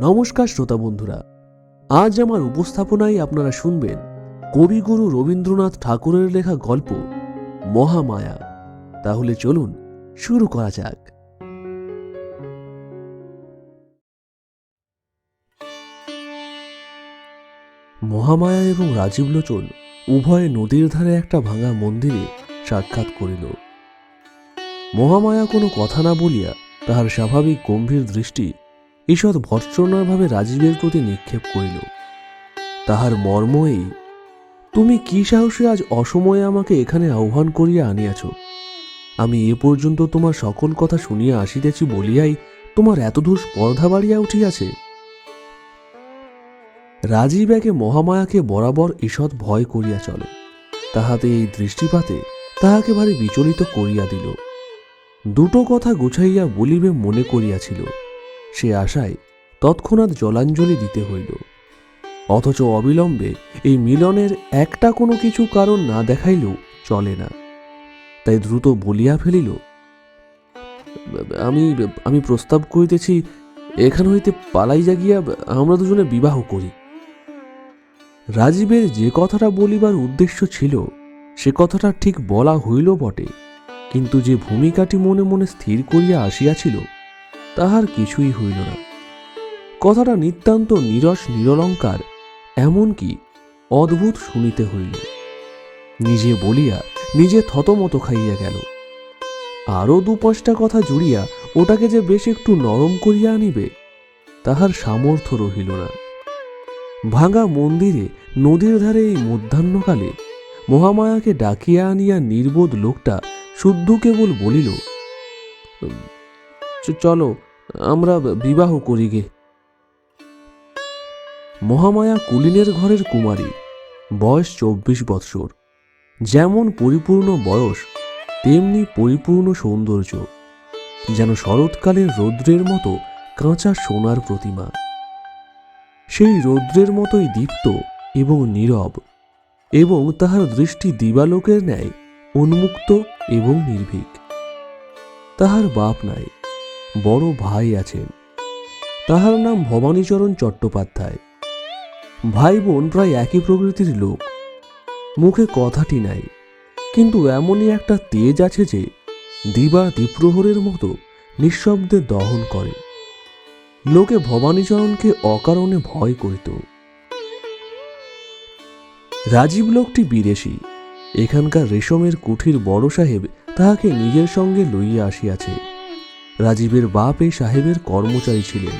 নমস্কার শ্রোতা বন্ধুরা। আজ আমার উপস্থাপনায় আপনারা শুনবেন কবিগুরু রবীন্দ্রনাথ ঠাকুরের লেখা গল্প মহামায়া। তাহলে চলুন শুরু করা যাক। মহামায়া এবং রাজীব লোচন উভয়ে নদীর ধারে একটা ভাঙা মন্দিরে সাক্ষাৎ করিল। মহামায়া কোনো কথা না বলিয়া তাহার স্বাভাবিক গম্ভীর দৃষ্টি ঈষৎ ভর্ৎসনাভাবে রাজীবের প্রতি নিক্ষেপ করিল। তাহার মর্ম এই, তুমি কি সাহসে আজ অসময়ে আমাকে এখানে আহ্বান করিয়া আনিয়াছ? আমি এ পর্যন্ত তোমার সকল কথা শুনিয়া আসিতেছি বলিয়াই তোমার এতদূর স্পর্ধা বাড়িয়া উঠিয়াছে। রাজীব একে মহামায়াকে বরাবর ঈষৎ ভয় করিয়া চলে। তাহাতে এই দৃষ্টিপাতে তাহাকে ভারী বিচলিত করিয়া দিল। দুটো কথা গুছাইয়া বলিবে মনে করিয়াছিল। সে আশায় তৎক্ষণাৎ জলাঞ্জলি দিতে হইল। অথচ অবিলম্বে এই মিলনের একটা কোনো কিছু কারণ না দেখাইলেও চলে না। তাই দ্রুত বলিয়া ফেলিল, আমি আমি প্রস্তাব করিতেছি, এখান হইতে পালাই জাগিয়া আমরা দুজনে বিবাহ করি। রাজীবের যে কথাটা বলিবার উদ্দেশ্য ছিল, সে কথাটা ঠিক বলা হইল বটে, কিন্তু যে ভূমিকাটি মনে মনে স্থির করিয়া আসিয়াছিল তাহার কিছুই হইল না। কথাটা নিতান্ত নিরস নিরলঙ্কার, এমনকি অদ্ভুত শুনিতে হইল। নিজে বলিয়া, নিজে থতমত খাইয়া গেল। আরও দু পাঁচটা কথা জুড়িয়া ওটাকে যে বেশ একটু নরম করিয়া আনিবে, তাহার সামর্থ্য রহিল না। ভাঙা মন্দিরে, নদীর ধারে এই মধ্যাহ্নকালে মহামায়াকে ডাকিয়া আনিয়া নির্বোধ লোকটা শুদ্ধ কেবল বলিল "চ- চলো, আমরা বিবাহ করি গে। মহামায়া কুলিনের ঘরের কুমারী, বয়স চব্বিশ বৎসর। যেমন পরিপূর্ণ বয়স, তেমনি পরিপূর্ণ সৌন্দর্য। যেন শরৎকালের রৌদ্রের মতো কাঁচা সোনার প্রতিমা। সেই রৌদ্রের মতোই দীপ্ত এবং নীরব, এবং তাহার দৃষ্টি দিবালোকের ন্যায় উন্মুক্ত এবং নির্ভীক। তাহার বাপ নাই বড় ভাই আছেন। তাহার নাম ভবানীচরণ চট্টোপাধ্যায়। ভাই বোন প্রায় একই প্রকৃতির লোক। মুখে কথাটি নাই, কিন্তু এমনই একটা তেজ আছে যে দিবা দ্বীপ্রহরের মতো নিঃশব্দে দহন করে। লোকে ভবানীচরণকে অকারণে ভয় করিত। রাজীব লোকটি বিদেশি, এখানকার রেশমের কুঠির বড় সাহেব তাহাকে নিজের সঙ্গে লইয়া আসিয়াছে। রাজীবের বাপ এই সাহেবের কর্মচারী ছিলেন।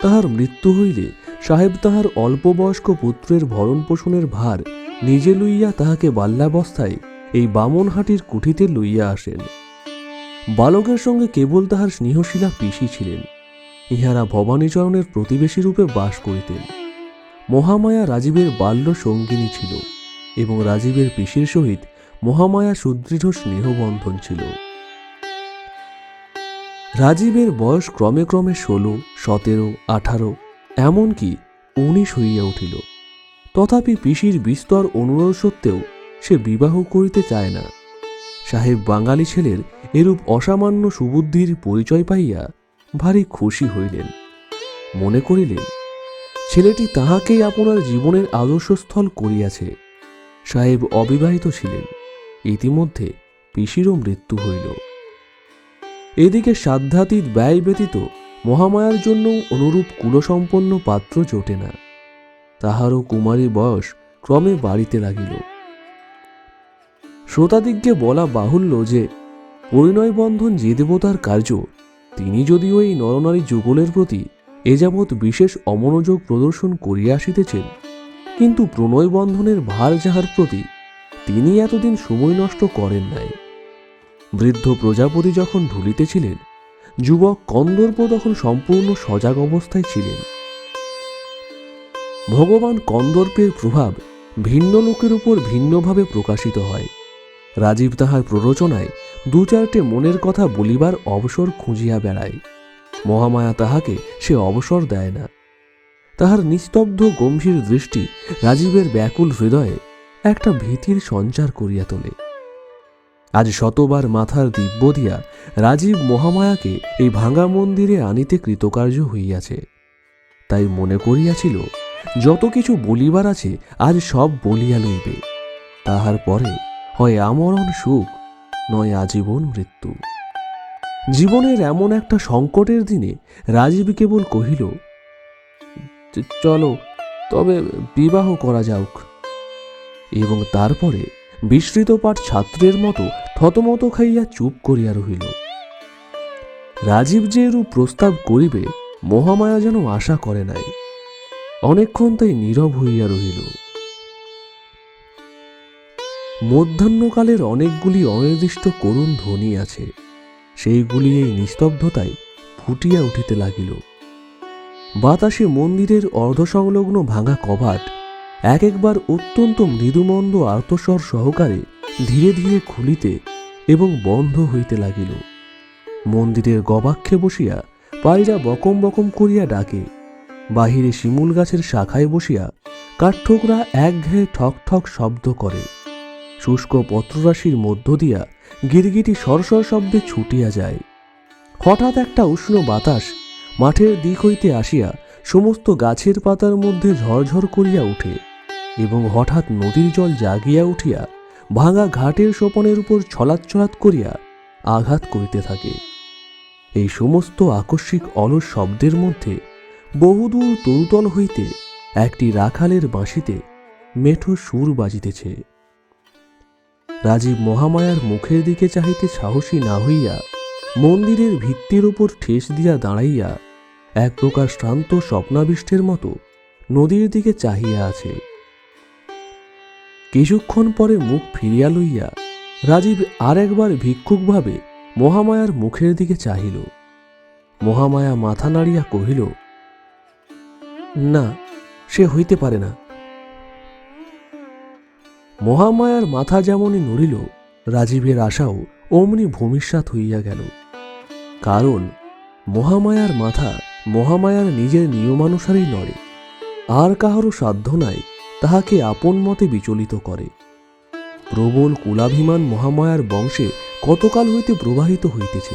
তাহার মৃত্যু হইলে সাহেব তাহার অল্পবয়স্ক পুত্রের ভরণ পোষণের ভার নিজে লইয়া তাহাকে বাল্যাবস্থায় এই বামনহাটির কুঠিতে লইয়া আসেন। বালকের সঙ্গে কেবল তাহার স্নেহশীলা পিসি ছিলেন। ইহারা ভবানীচরণের প্রতিবেশী রূপে বাস করিতেন। মহামায়া রাজীবের বাল্য সঙ্গিনী ছিল এবং রাজীবের পিসির সহিত মহামায়া সুদৃঢ় স্নেহবন্ধন ছিল। রাজীবের বয়স ক্রমে ক্রমে ষোলো, সতেরো, আঠারো, এমনকি উনিশ হইয়া উঠিল। তথাপি পিসির বিস্তর অনুরোধ সত্ত্বেও সে বিবাহ করিতে চায় না। সাহেব বাঙালি ছেলের এরূপ অসামান্য সুবুদ্ধির পরিচয় পাইয়া ভারী খুশি হইলেন। মনে করিলেন, ছেলেটি তাহাকেই আপনার জীবনের আদর্শস্থল করিয়াছে। সাহেব অবিবাহিত ছিলেন। ইতিমধ্যে পিসিরও মৃত্যু হইল। এদিকে সাধ্যাতীত ব্যয় ব্যতীত মহামায়ার জন্য অনুরূপ কুলসম্পন্ন পাত্র জোটে না। তাহারও কুমারী বয়স ক্রমে বাড়িতে লাগিল। শ্রোতাদিগকে বলা বাহুল্য যে পরিণয় বন্ধন যে দেবতার কার্য, তিনি যদিও এই নরনারী যুগলের প্রতি এ যাবৎ বিশেষ অমনোযোগ প্রদর্শন করিয়া আসিতেছেন, কিন্তু প্রণয় বন্ধনের ভার যাহার প্রতি তিনি এতদিন সময় নষ্ট করেন নাই। বৃদ্ধ প্রজাপতি যখন ঢুলিতেছিলেন যুবক কন্দর্প তখন সম্পূর্ণ সজাগ অবস্থায় ছিলেন। ভগবান কন্দর্পের প্রভাব ভিন্ন লোকের উপর ভিন্নভাবে প্রকাশিত হয়। রাজীব তাহার প্ররোচনায় দু চারটে মনের কথা বলিবার অবসর খুঁজিয়া বেড়ায়। মহামায়া তাহাকে সে অবসর দেয় না। তাহার নিস্তব্ধ গম্ভীর দৃষ্টি রাজীবের ব্যাকুল হৃদয়ে একটা ভীতির সঞ্চার করিয়া তোলে। আজ শতবার মাথার দিব্য দিয়া রাজীব মহামায়াকে এই ভাঙা মন্দিরে আনিতে কৃতকার্য হইয়াছে। তাই মনে করিয়াছিল, যত কিছু বলিবার আছে, আজ সব বলিয়া লইবে। তাহার পরে হয় আমরণ সুখ, নয় আজীবন মৃত্যু। জীবনের এমন একটা সংকটের দিনে রাজীব কেবল কহিল চলো, তবে বিবাহ করা যাওক এবং তারপরে বিস্মৃত পাঠ ছাত্রের মতো থতমত খাইয়া চুপ করিয়া রহিল। রাজীব যে এরূপ প্রস্তাব করিবে, মহামায়া যেন আশা করে নাই। অনেকক্ষণ তাই নীরব হইয়া রহিল। মধ্যাহ্নকালের অনেকগুলি অনির্দিষ্ট করুণ ধ্বনি আছে, সেইগুলি এই নিস্তব্ধতায় ফুটিয়া উঠিতে লাগিল। বাতাসে মন্দিরের অর্ধসংলগ্ন ভাঙা কবাট এক একবার অত্যন্ত মৃদুমন্দ আর্তস্বর সহকারে ধীরে ধীরে খুলিতে এবং বন্ধ হইতে লাগিল। মন্দিরের গবাক্ষে বসিয়া পায়রা বকম বকম করিয়া ডাকে। বাহিরে শিমুল গাছের শাখায় বসিয়া কাঠঠোকরা একঘেয়ে ঠক ঠক শব্দ করে। শুষ্ক পত্ররাশির মধ্য দিয়া গিরগিটি সরসর শব্দে ছুটিয়া যায়। হঠাৎ একটা উষ্ণ বাতাস মাঠের দিক হইতে আসিয়া সমস্ত গাছের পাতার মধ্যে ঝরঝর করিয়া উঠে। এবং হঠাৎ নদীর জল জাগিয়া উঠিয়া ভাঙা ঘাটের সোপনের উপর ছলাৎ ছলাৎ করিয়া আঘাত করিতে থাকে। এই সমস্ত আকস্মিক অলস শব্দের মধ্যে বহুদূর তরুতল হইতে একটি রাখালের বাঁশিতে মেঠো সুর বাজিতেছে। রাজীব মহামায়ার মুখের দিকে চাহিতে সাহসী না হইয়া মন্দিরের ভিত্তির উপর ঠেস দিয়া দাঁড়াইয়া এক প্রকার শ্রান্ত স্বপ্নাবিষ্টের মতো নদীর দিকে চাহিয়া আছে। কিছুক্ষণ পরে মুখ ফিরিয়া লইয়া রাজীব আর একবার ভিক্ষুকভাবে মহামায়ার মুখের দিকে চাহিল। মহামায়া মাথা নাড়িয়া কহিল, না, সে হইতে পারে না। মহামায়ার মাথা যেমনই নড়িল, রাজীবের আশাও অমনি ভূমিষ্যাত হইয়া গেল। কারণ মহামায়ার মাথা মহামায়ার নিজের নিয়মানুসারেই নড়ে, আর কাহারও সাধ্য নাই তাহাকে আপন মতে বিচলিত করে। প্রবল কুলাভিমান মহামায়ার বংশে কতকাল হইতে প্রবাহিত হইতেছে?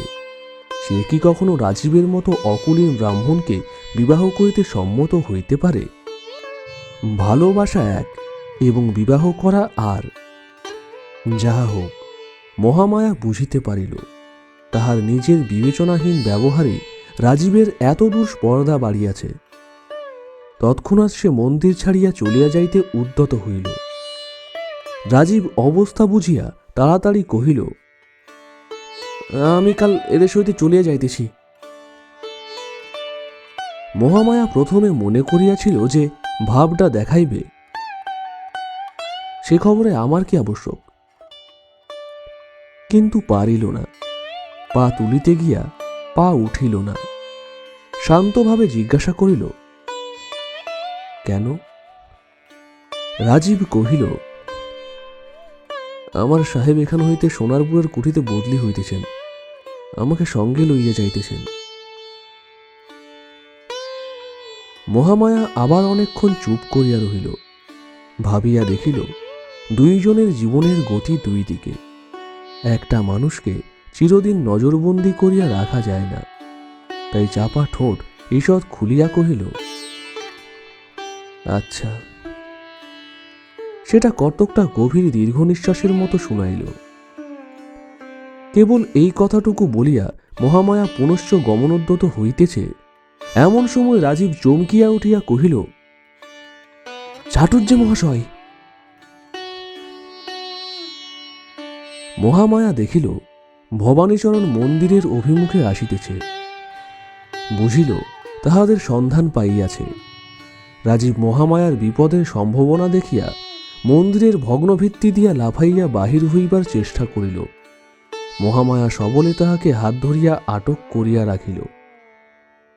সে কি কখনো রাজীবের মতো অকুলীন ব্রাহ্মণকে বিবাহ করিতে সম্মত হইতে পারে? ভালোবাসা এক এবং বিবাহ করা আর। যাহা হোক, মহামায়া বুঝিতে পারিল, তাহার নিজের বিবেচনাহীন ব্যবহারে রাজীবের এত দূর স্পর্ধা বাড়িয়াছে। তৎক্ষণাৎ সে মন্দির ছাড়িয়া চলিয়া যাইতে উদ্যত হইল। রাজীব অবস্থা বুঝিয়া তাড়াতাড়ি কহিল, আমি কাল এদেশ হইতে চলিয়া যাইতেছি। মহামায়া প্রথমে মনে করিয়াছিল যে ভাবটা দেখাইবে। সে খবরে আমার কি আবশ্যক? কিন্তু পারিল না। পা তুলিতে গিয়া পা উঠিল না। শান্তভাবে জিজ্ঞাসা করিল কেন? রাজীব কহিল, আমার সাহেব এখান হইতে সোনারপুরের কুঠিতে বদলি হইতেছেন। আমাকে সঙ্গে লইয়া যাইতেছেন। মহামায়া আবার অনেকক্ষণ চুপ করিয়া রহিল। ভাবিয়া দেখিল, দুইজনের জীবনের গতি দুই দিকে। একটা মানুষকে চিরদিন নজরবন্দি করিয়া রাখা যায় না। তাই চাপা ঠোঁট ঈষৎ খুলিয়া কহিল আচ্ছা। সেটা কতকটা গভীর দীর্ঘ নিঃশ্বাসের মতো শুনাইল। কেবল এই কথাটুকু বলিয়া মহামায়া পুনশ্চ গমনোদ্যত হইতেছে। এমন সময় রাজীব চমকিয়া উঠিয়া কহিল চাটুর্য মহাশয়! মহামায়া দেখিল, ভবানীচরণ মন্দিরের অভিমুখে আসিতেছে। বুঝিল, তাহাদের সন্ধান পাইয়াছে। রাজীব মহামায়ার বিপদের সম্ভাবনা দেখিয়া মন্দিরের ভগ্নভিত্তি দিয়া লাফাইয়া বাহির হইবার চেষ্টা করিল। মহামায়া সবলে তাহাকে হাত ধরিয়া আটক করিয়া রাখিল।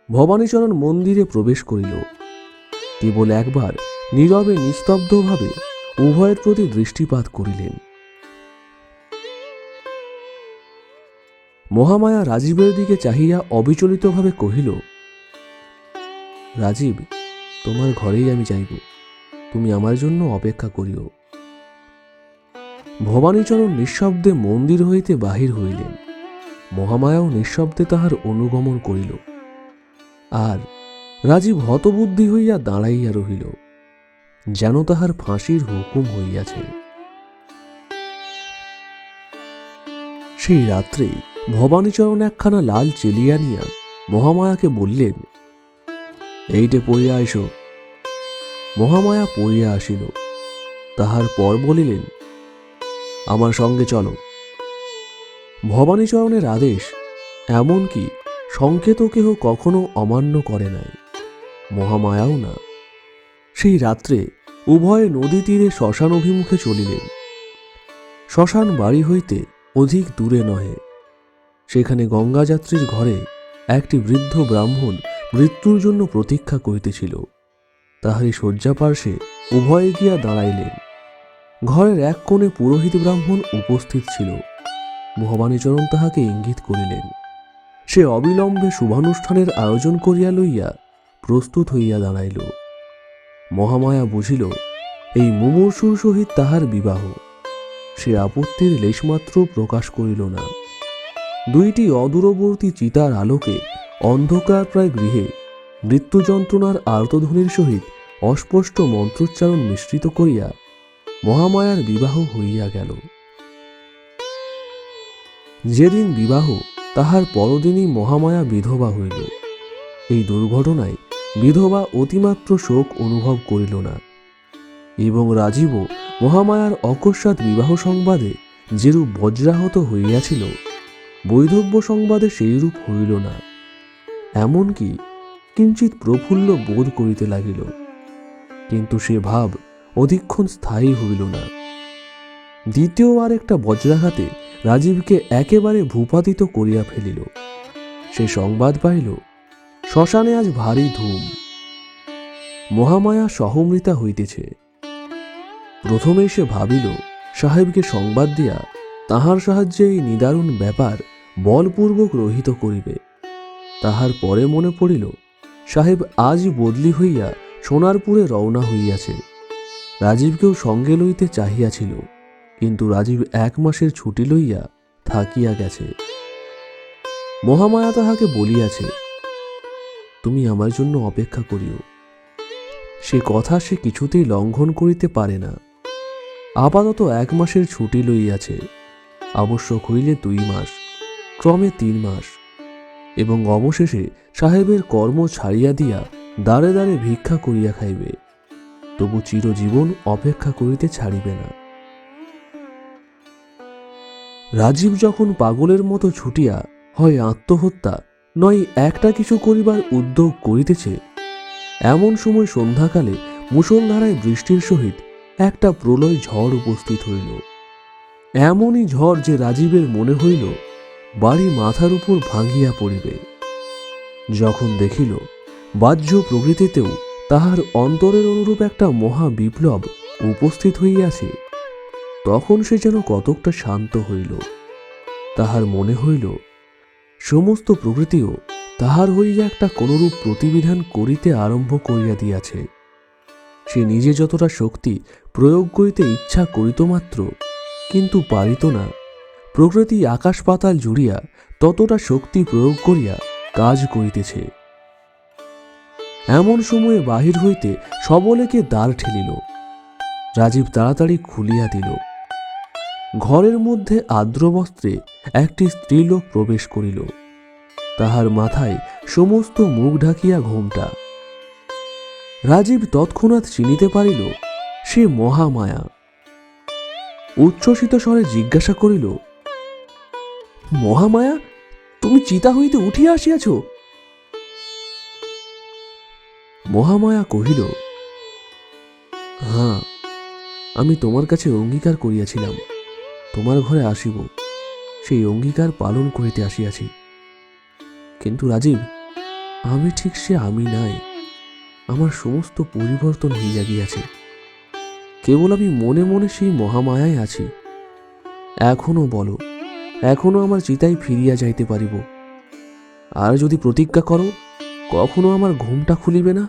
ভবানীচরণ মন্দিরে প্রবেশ করিল। কেবল একবার নীরবে নিস্তব্ধভাবে উভয়ের প্রতি দৃষ্টিপাত করিলেন। মহামায়া রাজীবের দিকে চাহিয়া অবিচলিতভাবে কহিল, রাজীব তোমার ঘরেই আমি যাইব। তুমি আমার জন্য অপেক্ষা করিও। ভবানীচরণ নিঃশব্দে মন্দির হইতে বাহির হইলেন। মহামায়াও নিঃশব্দে তাহার অনুগমন করিল। আর রাজীব হতবুদ্ধি হইয়া দাঁড়াইয়া রহিল, যেন তাহার ফাঁসির হুকুম হইয়াছে। সেই রাত্রে ভবানীচরণ একখানা লাল চেলিয়া নিয়া মহামায়াকে বললেন এইটে পড়িয়া আইসো। মহামায়া পড়িয়া আসিল। তাহার পর বলিলেন, আমার সঙ্গে চলো। ভবানীচরণের আদেশ এমনকি সংকেত কেহ কখনো অমান্য করে নাই। মহামায়াও না। সেই রাত্রে উভয়ে নদী তীরে শ্মশান অভিমুখে চলিলেন। শ্মশান বাড়ি হইতে অধিক দূরে নহে। সেখানে গঙ্গাযাত্রীর ঘরে একটি বৃদ্ধ ব্রাহ্মণ মৃত্যুর জন্য প্রতীক্ষা করিতেছিল। তাহারই শয্যাপার্শ্বে উভয়ে গিয়া দাঁড়াইলেন। ঘরের এক কোণে পুরোহিত ব্রাহ্মণ উপস্থিত ছিল। ভবানীচরণ তাহাকে ইঙ্গিত করিলেন। সে অবিলম্বে শুভানুষ্ঠানের আয়োজন করিয়া লইয়া প্রস্তুত হইয়া দাঁড়াইল। মহামায়া বুঝিল, এই মুমূর্ষুর সহিত তাহার বিবাহ। সে আপত্তির লেশমাত্র প্রকাশ করিল না। দুইটি অদূরবর্তী চিতার আলোকে অন্ধকার প্রায় গৃহে মৃত্যু যন্ত্রণার আর্তধ্বনির সহিত অস্পষ্ট মন্ত্রোচ্চারণ মিশ্রিত করিয়া মহামায়ার বিবাহ হইয়া গেল। যেদিন বিবাহ, তাহার পরদিনই মহামায়া বিধবা হইল। এই দুর্ঘটনায় বিধবা অতিমাত্র শোক অনুভব করিল না। এবং রাজীবও মহামায়ার অকস্মাৎ বিবাহ সংবাদে যেরূপ বজ্রাহত হইয়াছিল, বৈধব্য সংবাদে সেইরূপ হইল না। এমনকি কিঞ্চিত প্রফুল্ল বোধ করিতে লাগিল। কিন্তু সে ভাব অধিকক্ষণ স্থায়ী হইল না। দ্বিতীয় আর একটা বজ্রাঘাতে রাজীবকে একেবারে ভূপাতিত করিয়া ফেলিল। সে সংবাদ পাইল, শ্মশানে আজ ভারী ধুম। মহামায়া সহমৃতা হইতেছে। প্রথমে সে ভাবিল, সাহেবকে সংবাদ দিয়া তাহার সাহায্যে এই নিদারুণ ব্যাপার বলপূর্বক রহিত করিবে। তাহার পরে মনে পড়িল, সাহেব আজ বদলি হইয়া সোনারপুরে রওনা হইয়াছে। রাজীবকেও সঙ্গে লইতে চাহিয়াছিল, কিন্তু রাজীব এক মাসের ছুটি লইয়া থাকিয়া গেছে। মহামায়া তাহাকে বলিয়াছে, তুমি আমার জন্য অপেক্ষা করিও। সে কথা সে কিছুতেই লঙ্ঘন করিতে পারে না। আপাতত এক মাসের ছুটি লইয়াছে। আবশ্যক হইলে দুই মাস, ক্রমে তিন মাস। এবং অবশেষে সাহেবের কর্ম ছাড়িয়া দিয়া দাঁড়ে দাঁড়ে ভিক্ষা করিয়া খাইবে। তবু চিরজীবন অপেক্ষা করিতে ছাড়িবে না। রাজীব যখন পাগলের মতো ছুটিয়া হয় আত্মহত্যা, নয় একটা কিছু করিবার উদ্যোগ করিতেছে, এমন সময় সন্ধ্যাকালে মুষলধারায় বৃষ্টির সহিত একটা প্রলয় ঝড় উপস্থিত হইল। এমনই ঝড় যে রাজীবের মনে হইল বাড়ি মাথার উপর ভাঙ্গিয়া পড়িবে। যখন দেখিল, বাহ্য প্রকৃতিতেও তাহার অন্তরের অনুরূপ একটা মহা বিপ্লব উপস্থিত হইয়াছে, তখন সে যেন কতকটা শান্ত হইল। তাহার মনে হইল, সমস্ত প্রকৃতিও তাহার হইয়া একটা কোনরূপ প্রতিবিধান করিতে আরম্ভ করিয়া দিয়াছে। সে নিজে যতটা শক্তি প্রয়োগ করিতে ইচ্ছা করিত মাত্র, কিন্তু পারিত না। প্রকৃতি আকাশ পাতাল জুড়িয়া ততটা শক্তি প্রয়োগ করিয়া কাজ করিতেছে। এমন সময়ে বাহির হইতে সবলেকে দ্বার ঠেলিল। রাজীব তাড়াতাড়ি খুলিয়া দিল। ঘরের মধ্যে আর্দ্র বস্ত্রে একটি স্ত্রীলোক প্রবেশ করিল। তাহার মাথায় সমস্ত মুখ ঢাকিয়া ঘোমটা। রাজীব তৎক্ষণাৎ চিনিতে পারিল, সে মহামায়া। উচ্ছ্বসিত স্বরে জিজ্ঞাসা করিল মহামায়া, তুমি চিতা হইতে উঠিয়া আসিয়াছ? মহামায়া কহিল হ্যাঁ আমি তোমার কাছে অঙ্গীকার করিয়াছিলাম। তোমার ঘরে আসিব, সেই অঙ্গীকার পালন করিতে আসিয়াছি। কিন্তু রাজীব, আমি ঠিক সে আমি নাই। আমার সমস্ত পরিবর্তন হইয়া গিয়াছে। কেবল আমি মনে মনে সেই মহামায়ায় আছি। এখনও বলো এখনও আমার চিতায় ফিরিয়া যাইতে পারিব। আর যদি প্রতিজ্ঞা করো, কখনো আমার ঘুমটা খুলিবে না?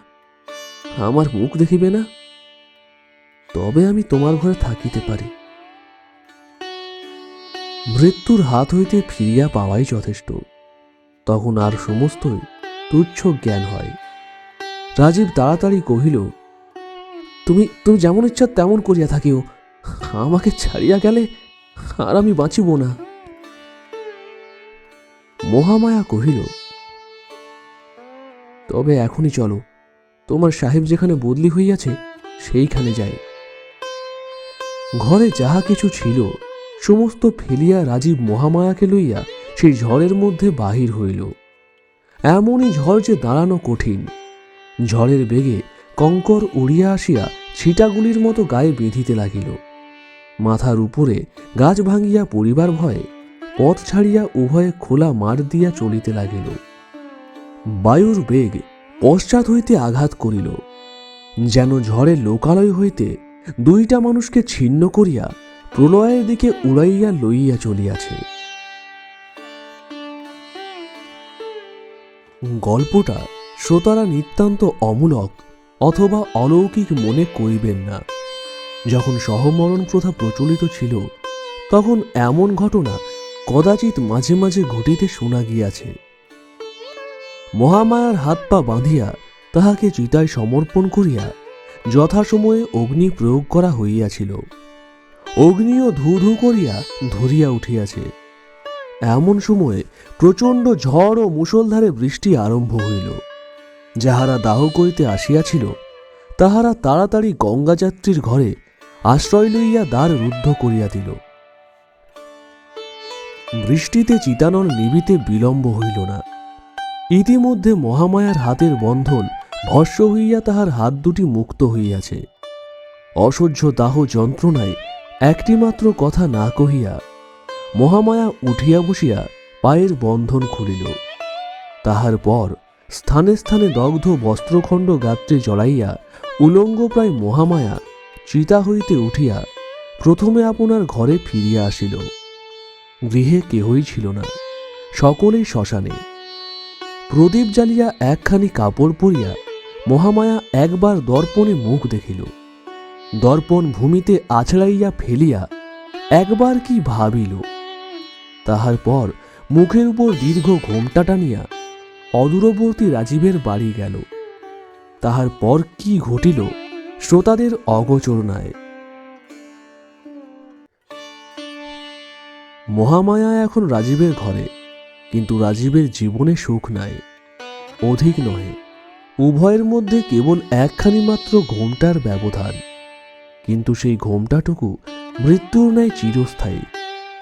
আমার মুখ দেখিবে না? তবে আমি তোমার ঘরে থাকিতে পারি। মৃত্যুর হাত হইতে ফিরিয়া পাওয়াই যথেষ্ট। তখন আর সমস্তই তুচ্ছ জ্ঞান হয়। রাজীব তাড়াতাড়ি কহিল, তুমি তুমি যেমন ইচ্ছা তেমন করিয়া থাকিও। আমাকে ছাড়িয়া গেলে আর আমি বাঁচিব না। মহামায়া কহিল, তবে এখনই চলো, তোমার সাহেব যেখানে বদলি হইয়াছে, সেইখানে যাই। ঘরে যাহা কিছু ছিল, সমস্ত ফেলিয়া রাজীব মহামায়াকে লইয়া সেই ঝড়ের মধ্যে বাহির হইল। এমনই ঝড় যে দাঁড়ানো কঠিন। ঝড়ের বেগে কঙ্কর উড়িয়া আসিয়া ছিটাগুলির মতো গায়ে বেঁধিতে লাগিল। মাথার উপরে গাছ ভাঙিয়া পরিবার ভয়ে পথ ছাড়িয়া উভয়ে খোলা মাঠ দিয়া চলিতে লাগিল। বায়ুর বেগ পশ্চাৎ হইতে আঘাত করিল। যেন ঝড়ে লোকালয় হইতে দুইটা মানুষকে ছিন্ন করিয়া প্রলয়ের দিকে উড়াইয়া লইয়া চলিয়াছে। গল্পটা শ্রোতারা নিতান্ত অমূলক অথবা অলৌকিক মনে করিবেন না। যখন সহমরণ প্রথা প্রচলিত ছিল, তখন এমন ঘটনা কদাচিৎ মাঝে মাঝে ঘটিতে শোনা গিয়াছে। মহামায়ার হাত পা বাঁধিয়া তাহাকে চিতায় সমর্পণ করিয়া যথাসময়ে অগ্নি প্রয়োগ করা হইয়াছিল। অগ্নিও ধু ধু করিয়া ধরিয়া উঠিয়াছে। এমন সময়ে প্রচণ্ড ঝড় ও মুষলধারে বৃষ্টি আরম্ভ হইল। যাহারা দাহ করিতে আসিয়াছিল, তাহারা তাড়াতাড়ি গঙ্গাযাত্রীর ঘরে আশ্রয় লইয়া দ্বার রুদ্ধ করিয়া দিল বৃষ্টিতে চিতানল নিবিতে বিলম্ব হইল না। ইতিমধ্যে মহামায়ার হাতের বন্ধন ভস্য হইয়া তাহার হাত দুটি মুক্ত হইয়াছে। অসহ্য দাহ যন্ত্রণায় একটিমাত্র কথা না কহিয়া মহামায়া উঠিয়া বসিয়া পায়ের বন্ধন খুলিল। তাহার পর স্থানে স্থানে দগ্ধ বস্ত্রখণ্ড গাত্রে জড়াইয়া উলঙ্গ প্রায় মহামায়া চিতা হইতে উঠিয়া প্রথমে আপনার ঘরে ফিরিয়া আসিল। গৃহে কেহই ছিল না, সকলেই শ্মশানে। প্রদীপ জ্বালিয়া একখানি কাপড় পরিয়া মহামায়া একবার দর্পণে মুখ দেখিল। দর্পণ ভূমিতে আছড়াইয়া ফেলিয়া একবার কি ভাবিল? তাহার পর মুখের উপর দীর্ঘ ঘোমটা টানিয়া অদূরবর্তী রাজীবের বাড়ি গেল। তাহার পর কি ঘটিল, শ্রোতাদের অগোচরণায় মহামায়া এখন রাজীবের ঘরে, কিন্তু রাজীবের জীবনে সুখ নাই, অধিক নহে। উভয়ের মধ্যে কেবল একখানি মাত্র ঘোমটার ব্যবধান, কিন্তু সেই ঘোমটাটুকু মৃত্যুর ন্যায় চিরস্থায়ী,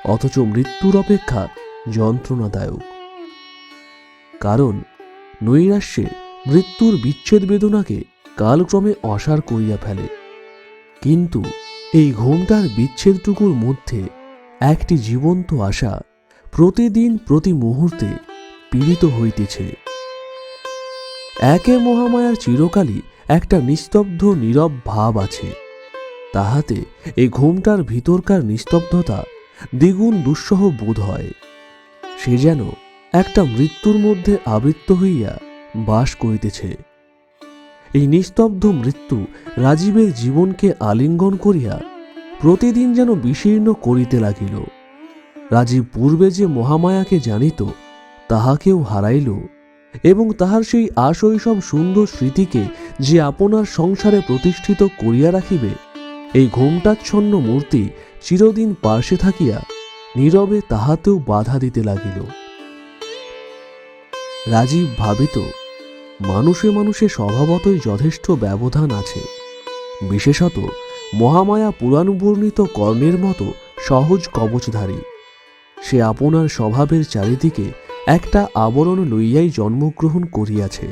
অথচ মৃত্যুর অপেক্ষা যন্ত্রণাদায়ক। কারণ নৈরাশ্যে মৃত্যুর বিচ্ছেদ বেদনাকে কালক্রমে অসার করিয়া ফেলে। কিন্তু এই ঘোমটার বিচ্ছেদটুকুর মধ্যে একটি জীবন্ত আশা প্রতিদিন প্রতি মুহূর্তে পীড়িত হইতেছে। একে মহামায়ার চিরকালই একটা নিস্তব্ধ, নীরব ভাব আছে। তাহাতে এই ঘোমটার ভিতরকার নিস্তব্ধতা দ্বিগুণ দুঃসহ বোধ হয়। সে যেন একটা মৃত্যুর মধ্যে আবৃত্ত হইয়া বাস করিতেছে। এই নিস্তব্ধ মৃত্যু রাজীবের জীবনকে আলিঙ্গন করিয়া প্রতিদিন যেন বিশীর্ণ করিতে লাগিল। রাজীব পূর্বে যে মহামায়াকে জানিত, তাহাকেও হারাইল এবং তাহার সেই আশৈশব সুন্দর স্মৃতিকে যে আপনার সংসারে প্রতিষ্ঠিত করিয়া রাখিবে, এই ঘোমটাচ্ছন্ন মূর্তি চিরদিন পার্শ্বে থাকিয়া নীরবে তাহাতেও বাধা দিতে লাগিল। রাজীব ভাবিত, মানুষে মানুষে স্বভাবতই যথেষ্ট ব্যবধান আছে। বিশেষত মহামায়া পুরাণবর্ণিত কর্ণের মতো সহজ কবচধারী। সে আপনার স্বভাবের চারিদিকে একটা আবরণ লইয়াই জন্মগ্রহণ করিয়াছে।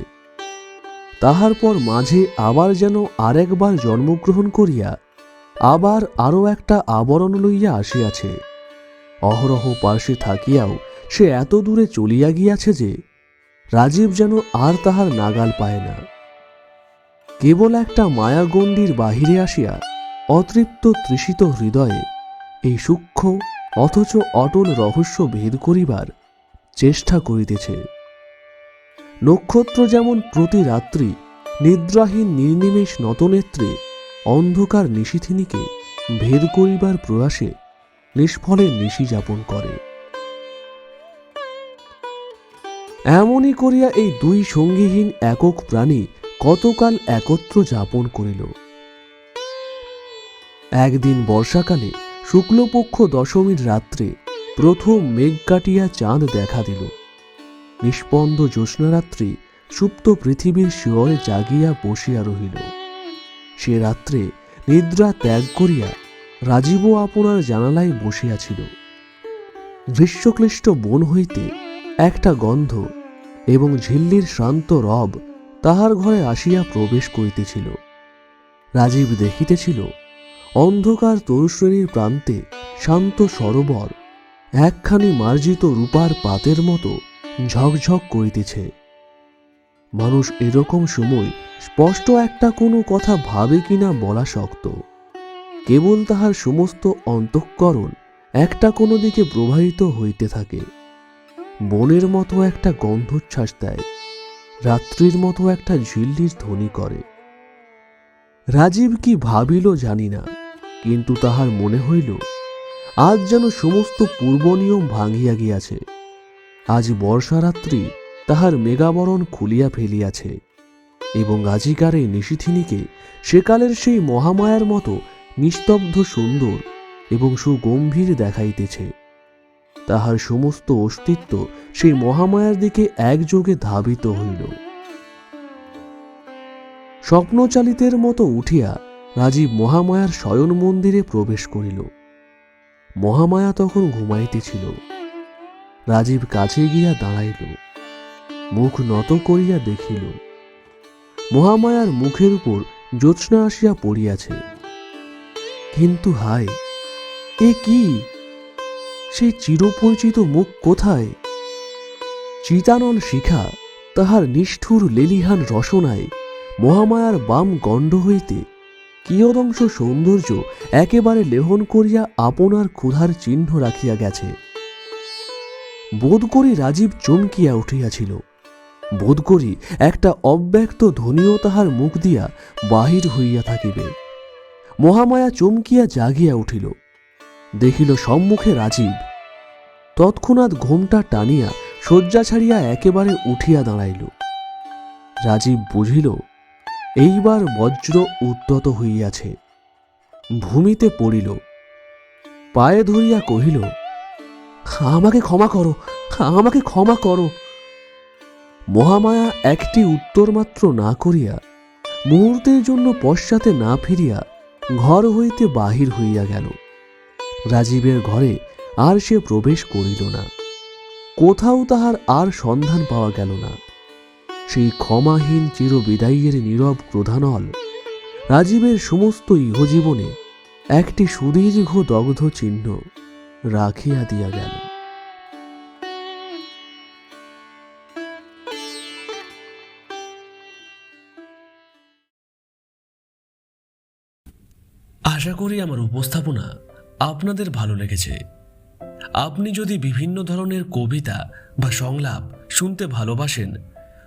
তাহার পর মাঝে আবার যেন আরেকবার জন্মগ্রহণ করিয়া আবার আরও একটা আবরণ লইয়া আসিয়াছে। অহরহ পার্শ্বে থাকিয়াও সে এত দূরে চলিয়া গিয়াছে যে রাজীব যেন আর তাহার নাগাল পায় না। কেবল একটা মায়াগণ্ডির বাহিরে আসিয়া অতৃপ্ত তৃষিত হৃদয়ে এই সূক্ষ্ম অথচ অটল রহস্য ভেদ করিবার চেষ্টা করিতেছে। নক্ষত্র যেমন প্রতি রাত্রি নিদ্রাহীন নির্নিমেষ নতনেত্রে অন্ধকার নিশিথিনীকে ভেদ করিবার প্রয়াসে নিষ্ফলে নিশি যাপন করে। এমনই করিয়া এই দুই সঙ্গীহীন একক প্রাণী কতকাল একত্র যাপন করিল। একদিন বর্ষাকালে শুক্লপক্ষ দশমীর রাত্রে প্রথম মেঘ কাটিয়া চাঁদ দেখা দিল। নিষ্পন্দ জ্যোৎস্নারাত্রি সুপ্ত পৃথিবীর শিয়রে জাগিয়া বসিয়া রহিল। সে রাত্রে নিদ্রা ত্যাগ করিয়া রাজীবও আপনার জানালায় বসিয়াছিল গ্রীষ্মক্লিষ্ট বন হইতে একটা গন্ধ এবং ঝিল্লির শ্রান্ত রব তাহার ঘরে আসিয়া প্রবেশ করিতেছিল। রাজীব দেখিতেছিল অন্ধকার তরুশ্রেণীর প্রান্তে শান্ত সরোবর, একখানি মার্জিত রূপার পাতের মতো ঝকঝক করিতেছে। মানুষ এরকম সময় স্পষ্ট একটা কোনো কথা ভাবে কিনা বলা শক্ত। কেবল তাহার সমস্ত অন্তঃকরণ একটা কোনো দিকে প্রবাহিত হইতে থাকে। বনের মতো একটা গন্ধোচ্ছ্বাস দেয়, রাত্রির মতো একটা ঝিল্লির ধ্বনি করে। রাজীব কি ভাবিল জানি না। কিন্তু তাহার মনে হইল, আজ যেন সমস্ত পূর্বনিয়ম ভাঙিয়া গিয়াছে। আজ বর্ষারাত্রি তাহার মেঘাবরণ খুলিয়া ফেলিয়াছে এবং আজিকার এই নিশিথিনীকে সেকালের সেই মহামায়ার মতো নিস্তব্ধ সুন্দর এবং সুগম্ভীর দেখাইতেছে। তাহার সমস্ত অস্তিত্ব সেই মহামায়ার দিকে একযোগে ধাবিত হইল। স্বপ্নচালিতের মতো উঠিয়া রাজীব মহামায়ার শয়ন মন্দিরে প্রবেশ করিল। মহামায়া তখন ঘুমাইতেছিল। রাজীব কাছে গিয়া দাঁড়াইল। মুখ নত করিয়া দেখিল, মহামায়ার মুখের উপর জ্যোৎস্না আসিয়া পড়িয়াছে। কিন্তু হায়, এ কি? সেই চিরপরিচিত মুখ কোথায়? চিতানন শিখা তাহার নিষ্ঠুর লেলিহান রসনায় মহামায়ার বাম গণ্ড হইতে কিয়দংশ সৌন্দর্য একেবারে লেহন করিয়া আপনার ক্ষুধার চিহ্ন রাখিয়া গেছে। বোধ করি রাজীব চমকিয়া উঠিয়াছিল। বোধ করি একটা অব্যক্ত ধ্বনিও তাহার মুখ দিয়া বাহির হইয়া থাকিবে। মহামায়া চমকিয়া জাগিয়া উঠিল। দেখিল সম্মুখে রাজীব। তৎক্ষণাৎ ঘোমটা টানিয়া শয্যা ছাড়িয়া একেবারে উঠিয়া দাঁড়াইল। রাজীব বুঝিল এইবার বজ্র উদ্যত হইয়াছে। ভূমিতে পড়িল। পায়ে ধরিয়া কহিল, আমাকে ক্ষমা করো, আমাকে ক্ষমা করো। মহামায়া একটি উত্তর মাত্র না করিয়া মুহূর্তের জন্য পশ্চাতে না ফিরিয়া ঘর হইতে বাহির হইয়া গেল। রাজীবের ঘরে আর সে প্রবেশ করিল না। কোথাও তাহার আর সন্ধান পাওয়া গেল না। সেই ক্ষমাহীন চিরবিদায়ের নীরব ক্রোধানল। রাজীবের সমস্ত ইহজীবনে একটি সুদীর্ঘ দগ্ধ চিহ্ন রাখিয়া দিয়া গেল। আশা করি আমার উপস্থাপনা আপনাদের ভালো লেগেছে। আপনি যদি বিভিন্ন ধরনের কবিতা বা সংলাপ শুনতে ভালোবাসেন